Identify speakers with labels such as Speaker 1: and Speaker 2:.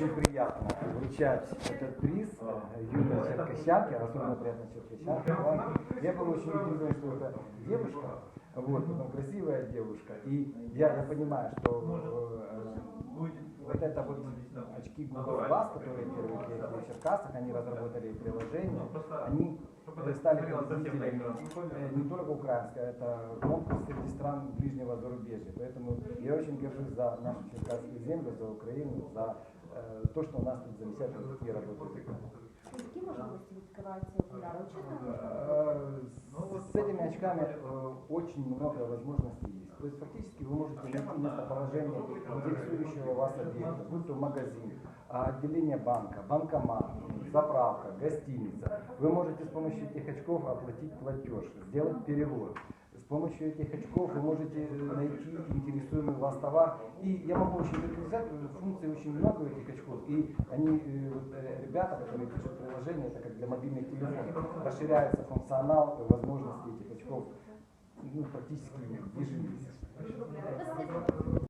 Speaker 1: Очень приятно вручать этот приз э, юной черкащанке, особенно приятно черкащанке. Я был очень удивлен, что это девушка, вот, потом красивая девушка. И я, я понимаю, что э, вот это вот очки Google Glass, которые первые в Черкасах, они разработали приложение, они э, стали победителями э, не только украинской, это конкурс среди стран ближнего зарубежья. Поэтому я очень горжусь за нашу черкасскую землю, за Украину, за э, то, что у нас тут замечательно такие работают.
Speaker 2: Які можливості відкриваються окуляри? Чесно,
Speaker 1: Э, С этими очками э, очень много возможностей есть. То есть фактически вы можете найти местоположение интересующего вас объекта, будь то магазин, а, отделение банка, банкомат, заправка, гостиница. Вы можете с помощью этих очков оплатить платеж, сделать перевод. С помощью этих очков вы можете э, найти интересуемый вас товар. И я могу очень детализировать, э, функций очень много этих очков. И они, э, ребята, которые пишут приложение, это как для мобильных телефонов, расширяется функционал, возможности этих очков ну, практически
Speaker 2: ви